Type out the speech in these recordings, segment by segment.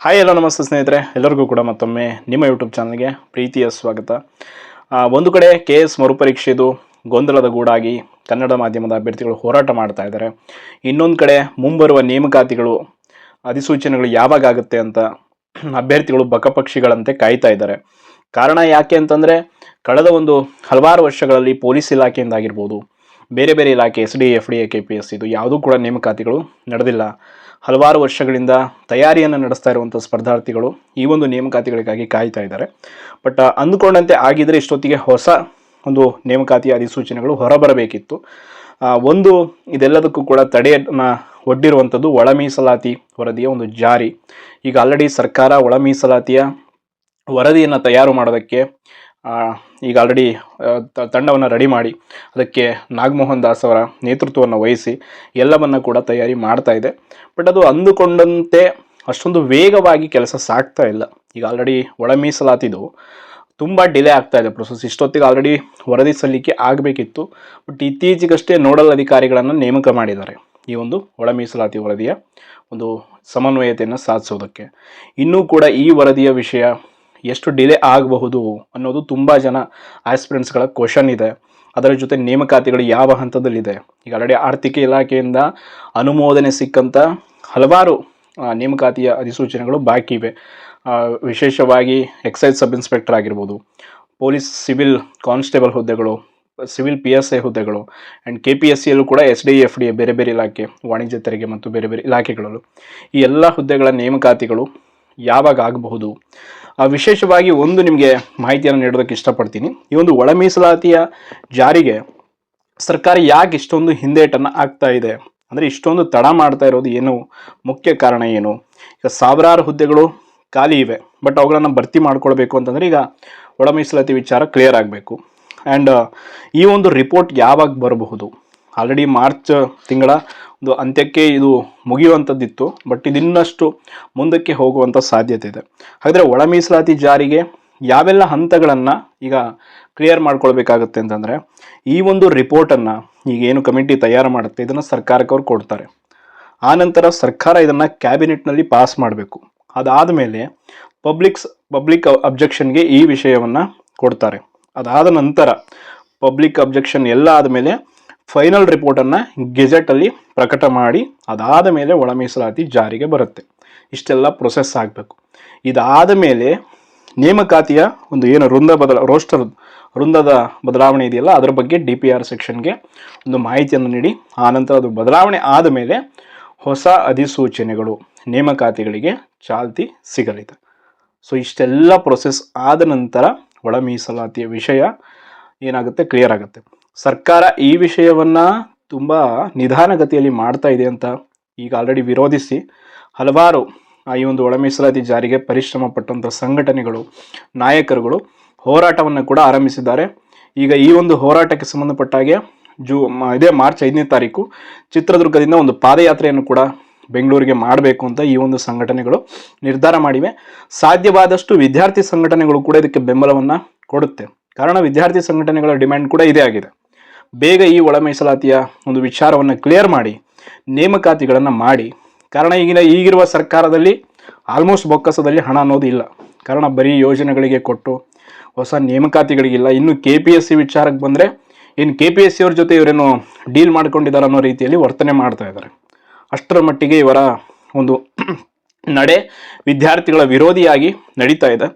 Hi ಎಲ್ಲ ನಮಸ್ತೆ ಸ್ನೇಹಿತರೆ. ಎಲ್ಲರಿಗೂ ಕೂಡ ಮತ್ತೊಮ್ಮೆ ನಿಮ್ಮ ಯೂಟ್ಯೂಬ್ ಚಾನಲ್ಗೆ ಪ್ರೀತಿಯ ಸ್ವಾಗತ. ಒಂದು ಕಡೆ ಕೆ ಎಸ್ ಮರುಪರೀಕ್ಷೆದು ಗೊಂದಲದ ಗೂಡಾಗಿ ಕನ್ನಡ ಮಾಧ್ಯಮದ ಅಭ್ಯರ್ಥಿಗಳು ಹೋರಾಟ ಮಾಡ್ತಾ ಇದ್ದಾರೆ. ಇನ್ನೊಂದು ಕಡೆ ಮುಂಬರುವ ನೇಮಕಾತಿಗಳು, ಅಧಿಸೂಚನೆಗಳು ಯಾವಾಗ ಆಗುತ್ತೆ ಅಂತ ಅಭ್ಯರ್ಥಿಗಳು ಬಕಪಕ್ಷಿಗಳಂತೆ ಕಾಯ್ತಾ ಇದ್ದಾರೆ. ಕಾರಣ ಯಾಕೆ ಅಂತಂದರೆ, ಕಳೆದ ಒಂದು ಹಲವಾರು ವರ್ಷಗಳಲ್ಲಿ ಪೊಲೀಸ್ ಇಲಾಖೆಯಿಂದ ಆಗಿರ್ಬೋದು, ಬೇರೆ ಬೇರೆ ಇಲಾಖೆ S D F D A K P S ಇದು ಯಾವುದೂ ಕೂಡ ನೇಮಕಾತಿಗಳು ನಡೆದಿಲ್ಲ. ಹಲವಾರು ವರ್ಷಗಳಿಂದ ತಯಾರಿಯನ್ನು ನಡೆಸ್ತಾ ಇರುವಂಥ ಸ್ಪರ್ಧಾರ್ಥಿಗಳು ಈ ಒಂದು ನೇಮಕಾತಿಗಳಿಗಾಗಿ ಕಾಯ್ತಾ ಇದ್ದಾರೆ. ಬಟ್ ಅಂದುಕೊಂಡಂತೆ ಆಗಿದ್ದರೆ ಇಷ್ಟೊತ್ತಿಗೆ ಹೊಸ ಒಂದು ನೇಮಕಾತಿಯ ಅಧಿಸೂಚನೆಗಳು ಹೊರಬರಬೇಕಿತ್ತು. ಒಂದು ಇದೆಲ್ಲದಕ್ಕೂ ಕೂಡ ತಡೆಯನ್ನು ಒಡ್ಡಿರುವಂಥದ್ದು ಒಳ ಮೀಸಲಾತಿ ವರದಿಯ ಒಂದು ಜಾರಿ. ಈಗ ಆಲ್ರೆಡಿ ಸರ್ಕಾರ ಒಳ ಮೀಸಲಾತಿಯ ವರದಿಯನ್ನು ತಯಾರು ಮಾಡೋದಕ್ಕೆ ಈಗ ಆಲ್ರೆಡಿ ತಂಡವನ್ನು ರೆಡಿ ಮಾಡಿ, ಅದಕ್ಕೆ ನಾಗಮೋಹನ್ ದಾಸ್ ಅವರ ನೇತೃತ್ವವನ್ನು ವಹಿಸಿ ಎಲ್ಲವನ್ನು ಕೂಡ ತಯಾರಿ ಮಾಡ್ತಾ ಇದೆ. ಬಟ್ ಅದು ಅಂದುಕೊಂಡಂತೆ ಅಷ್ಟೊಂದು ವೇಗವಾಗಿ ಕೆಲಸ ಸಾಗ್ತಾ ಇಲ್ಲ. ಈಗ ಆಲ್ರೆಡಿ ಒಳ ಮೀಸಲಾತಿದು ತುಂಬ ಡಿಲೇ ಆಗ್ತಾ ಇದೆ ಪ್ರೊಸೆಸ್ ಇಷ್ಟೊತ್ತಿಗೆ ಆಲ್ರೆಡಿ ವರದಿ ಸಲ್ಲಿಕೆ ಆಗಬೇಕಿತ್ತು. ಬಟ್ ಇತ್ತೀಚೆಗಷ್ಟೇ ನೋಡಲ್ ಅಧಿಕಾರಿಗಳನ್ನು ನೇಮಕ ಮಾಡಿದ್ದಾರೆ. ಈ ಒಂದು ಒಳ ಮೀಸಲಾತಿ ವರದಿಯ ಒಂದು ಸಮನ್ವಯತೆಯನ್ನು ಸಾಧಿಸೋದಕ್ಕೆ. ಇನ್ನೂ ಕೂಡ ಈ ವರದಿಯ ವಿಷಯ ಎಷ್ಟು ಡಿಲೇ ಆಗಬಹುದು ಅನ್ನೋದು ತುಂಬ ಜನ ಆಸ್ಪಿರೆಂಟ್ಸ್ಗಳ ಕ್ವಶನ್ ಇದೆ. ಅದರ ಜೊತೆ ನೇಮಕಾತಿಗಳು ಯಾವ ಹಂತದಲ್ಲಿದೆ? ಈಗ ಆಲ್ರೆಡಿ ಆರ್ಥಿಕ ಇಲಾಖೆಯಿಂದ ಅನುಮೋದನೆ ಸಿಕ್ಕಂಥ ಹಲವಾರು ನೇಮಕಾತಿಯ ಅಧಿಸೂಚನೆಗಳು ಬಾಕಿ ಇವೆ. ವಿಶೇಷವಾಗಿ ಎಕ್ಸೈಸ್ ಸಬ್ ಇನ್ಸ್ಪೆಕ್ಟರ್ ಆಗಿರ್ಬೋದು ಪೊಲೀಸ್ ಸಿವಿಲ್ ಕಾನ್ಸ್ಟೇಬಲ್ ಹುದ್ದೆಗಳು ಸಿವಿಲ್ ಪಿ ಎಸ್ ಐ ಹುದ್ದೆಗಳು ಆ್ಯಂಡ್ ಕೆ ಪಿ ಎಸ್ ಸಿಯಲ್ಲೂ ಕೂಡ ಎಸ್ ಡಿ ಎಫ್ ಡಿ ಬೇರೆ ಬೇರೆ ಇಲಾಖೆ, ವಾಣಿಜ್ಯ ತೆರಿಗೆ ಮತ್ತು ಬೇರೆ ಬೇರೆ ಇಲಾಖೆಗಳಲ್ಲೂ. ಈ ಎಲ್ಲ ಹುದ್ದೆಗಳ ನೇಮಕಾತಿಗಳು ಯಾವಾಗ ಆಗಬಹುದು? ವಿಶೇಷವಾಗಿ ಒಂದು ನಿಮಗೆ ಮಾಹಿತಿಯನ್ನು ನೀಡೋದಕ್ಕೆ ಇಷ್ಟಪಡ್ತೀನಿ. ಈ ಒಂದು ಒಳ ಮೀಸಲಾತಿಯ ಜಾರಿಗೆ ಸರ್ಕಾರ ಯಾಕೆ ಇಷ್ಟೊಂದು ಹಿಂದೇಟನ್ನು ಆಗ್ತಾ ಇದೆ? ಅಂದರೆ ಇಷ್ಟೊಂದು ತಡ ಮಾಡ್ತಾ ಇರೋದು ಏನು? ಮುಖ್ಯ ಕಾರಣ ಏನು? ಈಗ ಸಾವಿರಾರು ಹುದ್ದೆಗಳು ಖಾಲಿ ಇವೆ. ಬಟ್ ಅವುಗಳನ್ನು ಭರ್ತಿ ಮಾಡ್ಕೊಳ್ಬೇಕು ಅಂತಂದರೆ ಈಗ ಒಳ ಮೀಸಲಾತಿ ವಿಚಾರ ಕ್ಲಿಯರ್ ಆಗಬೇಕು. ಆ್ಯಂಡ್ ಈ ಒಂದು ರಿಪೋರ್ಟ್ ಯಾವಾಗ ಬರಬಹುದು? ಆಲ್ರೆಡಿ ಮಾರ್ಚ್ ತಿಂಗಳ ಒಂದು ಅಂತ್ಯಕ್ಕೆ ಇದು ಮುಗಿಯುವಂಥದ್ದಿತ್ತು ಬಟ್ ಇದಿನ್ನಷ್ಟು ಮುಂದಕ್ಕೆ ಹೋಗುವಂಥ ಸಾಧ್ಯತೆ ಇದೆ. ಹಾಗಾದರೆ ಒಳ ಮೀಸಲಾತಿ ಜಾರಿಗೆ ಯಾವೆಲ್ಲ ಹಂತಗಳನ್ನು ಈಗ ಕ್ಲಿಯರ್ ಮಾಡ್ಕೊಳ್ಬೇಕಾಗುತ್ತೆ ಅಂತಂದರೆ, ಈ ಒಂದು ರಿಪೋರ್ಟನ್ನು ಈಗ ಏನು ಕಮಿಟಿ ತಯಾರು ಮಾಡುತ್ತೆ, ಇದನ್ನು ಸರ್ಕಾರಕ್ಕೆ ಅವ್ರು ಕೊಡ್ತಾರೆ. ಆನಂತರ ಸರ್ಕಾರ ಇದನ್ನು ಕ್ಯಾಬಿನೆಟ್ನಲ್ಲಿ ಪಾಸ್ ಮಾಡಬೇಕು. ಅದಾದ ಮೇಲೆ ಪಬ್ಲಿಕ್ಸ್ ಪಬ್ಲಿಕ್ ಅಬ್ಜೆಕ್ಷನ್ಗೆ ಈ ವಿಷಯವನ್ನು ಕೊಡ್ತಾರೆ. ಅದಾದ ನಂತರ ಪಬ್ಲಿಕ್ ಅಬ್ಜೆಕ್ಷನ್ ಎಲ್ಲ ಆದಮೇಲೆ ಫೈನಲ್ ರಿಪೋರ್ಟನ್ನು ಗೆಜೆಟಲ್ಲಿ ಪ್ರಕಟ ಮಾಡಿ, ಅದಾದ ಮೇಲೆ ಒಳ ಮೀಸಲಾತಿ ಜಾರಿಗೆ ಬರುತ್ತೆ. ಇಷ್ಟೆಲ್ಲ ಪ್ರೊಸೆಸ್ ಆಗಬೇಕು. ಇದಾದ ಮೇಲೆ ನೇಮಕಾತಿಯ ಒಂದು ಏನು ವೃಂದ ಬದಲ ರೋಸ್ಟರ್ ವೃಂದದ ಬದಲಾವಣೆ ಇದೆಯಲ್ಲ, ಅದರ ಬಗ್ಗೆ ಡಿ ಪಿ ಆರ್ ಸೆಕ್ಷನ್ಗೆ ಒಂದು ಮಾಹಿತಿಯನ್ನು ನೀಡಿ ಆನಂತರ ಅದು ಬದಲಾವಣೆ ಆದ ಮೇಲೆ ಹೊಸ ಅಧಿಸೂಚನೆಗಳು, ನೇಮಕಾತಿಗಳಿಗೆ ಚಾಲ್ತಿ ಸಿಗಲಿದೆ. ಸೊ ಇಷ್ಟೆಲ್ಲ ಪ್ರೊಸೆಸ್ ಆದ ನಂತರ ಒಳ ಮೀಸಲಾತಿಯ ವಿಷಯ ಏನಾಗುತ್ತೆ? ಕ್ಲಿಯರ್ ಆಗುತ್ತೆ. ಸರ್ಕಾರ ಈ ವಿಷಯವನ್ನು ತುಂಬ ನಿಧಾನಗತಿಯಲ್ಲಿ ಮಾಡ್ತಾ ಇದೆ ಅಂತ ಈಗ ಆಲ್ರೆಡಿ ವಿರೋಧಿಸಿ ಹಲವಾರು ಈ ಒಂದು ಒಳ ಮೀಸಲಾತಿ ಜಾರಿಗೆ ಪರಿಶ್ರಮ ಪಟ್ಟಂಥ ಸಂಘಟನೆಗಳು, ನಾಯಕರುಗಳು ಹೋರಾಟವನ್ನು ಕೂಡ ಆರಂಭಿಸಿದ್ದಾರೆ. ಈಗ ಈ ಒಂದು ಹೋರಾಟಕ್ಕೆ ಸಂಬಂಧಪಟ್ಟ ಹಾಗೆ ಜೂ ಇದೇ ಮಾರ್ಚ್ ಐದನೇ ತಾರೀಕು ಚಿತ್ರದುರ್ಗದಿಂದ ಒಂದು ಪಾದಯಾತ್ರೆಯನ್ನು ಕೂಡ ಬೆಂಗಳೂರಿಗೆ ಮಾಡಬೇಕು ಅಂತ ಈ ಒಂದು ಸಂಘಟನೆಗಳು ನಿರ್ಧಾರ ಮಾಡಿವೆ. ಸಾಧ್ಯವಾದಷ್ಟು ವಿದ್ಯಾರ್ಥಿ ಸಂಘಟನೆಗಳು ಕೂಡ ಇದಕ್ಕೆ ಬೆಂಬಲವನ್ನು ಕೊಡುತ್ತೆ. ಕಾರಣ ವಿದ್ಯಾರ್ಥಿ ಸಂಘಟನೆಗಳ ಡಿಮ್ಯಾಂಡ್ ಕೂಡ ಇದೇ ಆಗಿದೆ. ಬೇಗ ಈ ಒಳ ಮೀಸಲಾತಿಯ ಒಂದು ವಿಚಾರವನ್ನು ಕ್ಲಿಯರ್ ಮಾಡಿ, ನೇಮಕಾತಿಗಳನ್ನು ಮಾಡಿ. ಕಾರಣ ಈಗಿನ ಈಗಿರುವ ಸರ್ಕಾರದಲ್ಲಿ ಆಲ್ಮೋಸ್ಟ್ ಬೊಕ್ಕಸದಲ್ಲಿ ಹಣ ಅನ್ನೋದು ಇಲ್ಲ. ಕಾರಣ ಬರೀ ಯೋಜನೆಗಳಿಗೆ ಕೊಟ್ಟು, ಹೊಸ ನೇಮಕಾತಿಗಳಿಗಿಲ್ಲ ಇನ್ನು ಕೆ ಪಿ ಎಸ್ ಸಿ ವಿಚಾರಕ್ಕೆ ಬಂದರೆ, ಇನ್ನು ಕೆ ಪಿ ಎಸ್ ಸಿ ಅವ್ರ ಜೊತೆ ಇವರೇನು ಡೀಲ್ ಮಾಡ್ಕೊಂಡಿದ್ದಾರೆ ಅನ್ನೋ ರೀತಿಯಲ್ಲಿ ವರ್ತನೆ ಮಾಡ್ತಾ ಇದ್ದಾರೆ. ಅಷ್ಟರ ಮಟ್ಟಿಗೆ ಇವರ ಒಂದು ನಡೆ ವಿದ್ಯಾರ್ಥಿಗಳ ವಿರೋಧಿಯಾಗಿ ನಡೀತಾ ಇದೆ.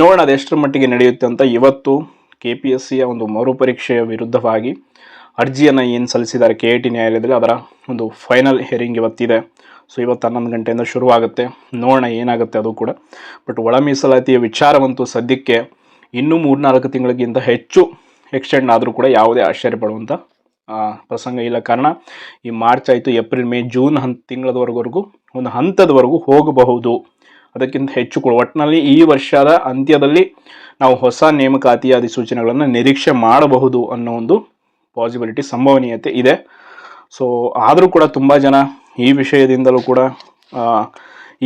ನೋಡೋಣ ಅದು ಎಷ್ಟರ ಮಟ್ಟಿಗೆ ನಡೆಯುತ್ತೆ ಅಂತ ಇವತ್ತು ಕೆ ಪಿ ಎಸ್ ಸಿಯ ಒಂದು ಮರುಪರೀಕ್ಷೆಯ ವಿರುದ್ಧವಾಗಿ ಅರ್ಜಿಯನ್ನು ಏನು ಸಲ್ಲಿಸಿದ್ದಾರೆ ಕೆ ಎ ಟಿ ನ್ಯಾಯಾಲಯದಲ್ಲಿ ಅದರ ಒಂದು ಫೈನಲ್ ಹಿಯರಿಂಗ್ ಇವತ್ತಿದೆ. ಸೊ ಇವತ್ತು ಹನ್ನೊಂದು ಗಂಟೆಯಿಂದ ಶುರುವಾಗುತ್ತೆ. ನೋಡೋಣ ಏನಾಗುತ್ತೆ ಅದು ಕೂಡ. ಬಟ್ ಒಳ ಮೀಸಲಾತಿಯ ವಿಚಾರವಂತೂ ಸದ್ಯಕ್ಕೆ ಇನ್ನೂ ಮೂರ್ನಾಲ್ಕು ತಿಂಗಳಿಗಿಂತ ಹೆಚ್ಚು ಎಕ್ಸ್ಟೆಂಡ್ ಆದರೂ ಕೂಡ ಯಾವುದೇ ಆಶ್ಚರ್ಯ ಪಡುವಂಥ ಪ್ರಸಂಗ ಇಲ್ಲ. ಕಾರಣ, ಈ ಮಾರ್ಚ್ ಆಯಿತು ಏಪ್ರಿಲ್ ಮೇ ಜೂನ್ ಹಂತ ತಿಂಗಳದವರೆಗೂ, ಒಂದು ಹಂತದವರೆಗೂ ಹೋಗಬಹುದು. ಅದಕ್ಕಿಂತ ಹೆಚ್ಚು ಕೂಡ. ಒಟ್ಟಿನಲ್ಲಿ ಈ ವರ್ಷದ ಅಂತ್ಯದಲ್ಲಿ ನಾವು ಹೊಸ ನೇಮಕಾತಿಯ ಅಧಿಸೂಚನೆಗಳನ್ನು ನಿರೀಕ್ಷೆ ಮಾಡಬಹುದು ಅನ್ನೋ ಒಂದು ಪಾಸಿಬಿಲಿಟಿ ಸಂಭವನೀಯತೆ ಇದೆ. ಸೊ ಆದರೂ ಕೂಡ ತುಂಬ ಜನ ಈ ವಿಷಯದಿಂದಲೂ ಕೂಡ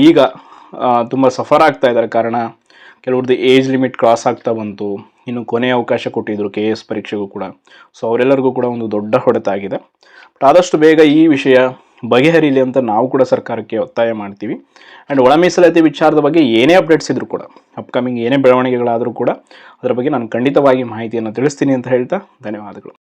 ಈಗ ತುಂಬ ಸಫರ್ ಆಗ್ತಾ ಇದ್ದಾರೆ. ಕಾರಣ, ಕೆಲವ್ರದ್ದು ಏಜ್ ಲಿಮಿಟ್ ಕ್ರಾಸ್ ಆಗ್ತಾ ಬಂತು. ಇನ್ನು ಕೊನೆಯ ಅವಕಾಶ ಕೊಟ್ಟಿದ್ದರು ಕೆ ಎಸ್ ಪರೀಕ್ಷೆಗೂ ಕೂಡ. ಸೊ ಅವರೆಲ್ಲರಿಗೂ ಕೂಡ ಒಂದು ದೊಡ್ಡ ಹೊಡೆತ ಆಗಿದೆ. ಬಟ್ ಆದಷ್ಟು ಬೇಗ ಈ ವಿಷಯ ಬಗೆಹರಿಲಿ ಅಂತ ನಾವು ಕೂಡ ಸರ್ಕಾರಕ್ಕೆ ಒತ್ತಾಯ ಮಾಡ್ತೀವಿ. ಆ್ಯಂಡ್ ಒಳ ಮೀಸಲಾತಿ ವಿಚಾರದ ಬಗ್ಗೆ ಏನೇ ಅಪ್ಡೇಟ್ಸ್ ಇದ್ರು ಕೂಡ ಅಪ್ಕಮಿಂಗ್ ಏನೇ ಬೆಳವಣಿಗೆಗಳಾದರೂ ಕೂಡ, ಅದರ ಬಗ್ಗೆ ನಾನು ಖಂಡಿತವಾಗಿ ಮಾಹಿತಿಯನ್ನು ತಿಳಿಸ್ತೀನಿ ಅಂತ ಹೇಳ್ತಾ ಧನ್ಯವಾದಗಳು.